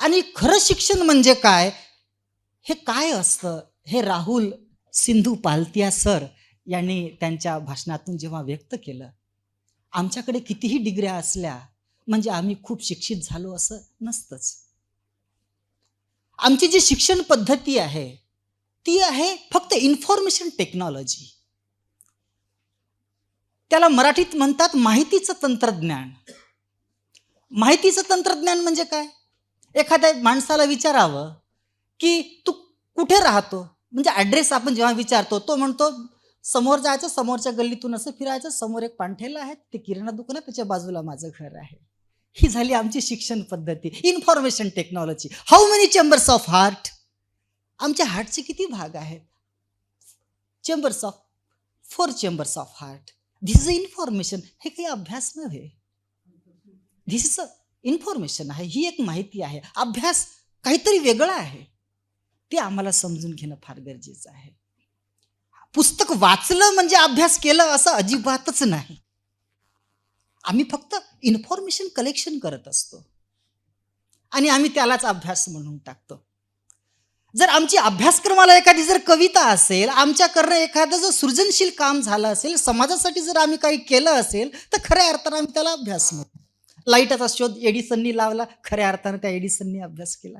आणि खरं शिक्षण म्हणजे काय? हे काय असतं? हे राहुल सिंधू पालतिया सर यांनी त्यांच्या भाषणातून जेव्हा व्यक्त केलं आमच्याकडे कितीही डिग्र्या असल्या म्हणजे आम्ही खूप शिक्षित झालो असं नसतंच. आमची जी शिक्षण पद्धती आहे ती आहे फक्त इन्फॉर्मेशन टेक्नॉलॉजी. त्याला मराठीत म्हणतात माहितीचं तंत्रज्ञान. माहितीचं तंत्रज्ञान म्हणजे काय? एखाद्या माणसाला विचारावं की तू कुठे राहतो? म्हणजे ॲड्रेस आपण जेव्हा विचारतो तो म्हणतो समोर जायचं समोरच्या गल्लीतून असं फिरायचं समोर एक पांठेला आहे ते किराणा दुकान आहे त्याच्या बाजूला माझं घर आहे. ही झाली आमची शिक्षण पद्धती information technology how many chambers of heart आमच्या हार्टचे किती भाग आहेत? Chambers of four chambers of heart this is a information हे काही अभ्यास नव्हे. धिस इज अ इन्फॉर्मेशन आहे ही एक माहिती आहे. अभ्यास काहीतरी वेगळा आहे. ते आम्हाला समजून घेणं फार गरजेचं आहे. पुस्तक वाचलं म्हणजे अभ्यास केलं असं अजिबातच नाही. आम्ही फक्त इन्फॉर्मेशन कलेक्शन करत असतो. आणि आम्ही त्यालाच अभ्यास म्हणून टाकतो. जर आमची अभ्यासक्रमाला एखादी जर कविता असेल आमच्याकडनं एखादं जर सृजनशील काम झालं असेल समाजासाठी जर आम्ही काही केलं असेल तर खऱ्या अर्थानं आम्ही त्याला अभ्यास म्हणतो. लाईटाचा शोध एडिसननी लावला खऱ्या अर्थानं त्या एडिसननी अभ्यास केला.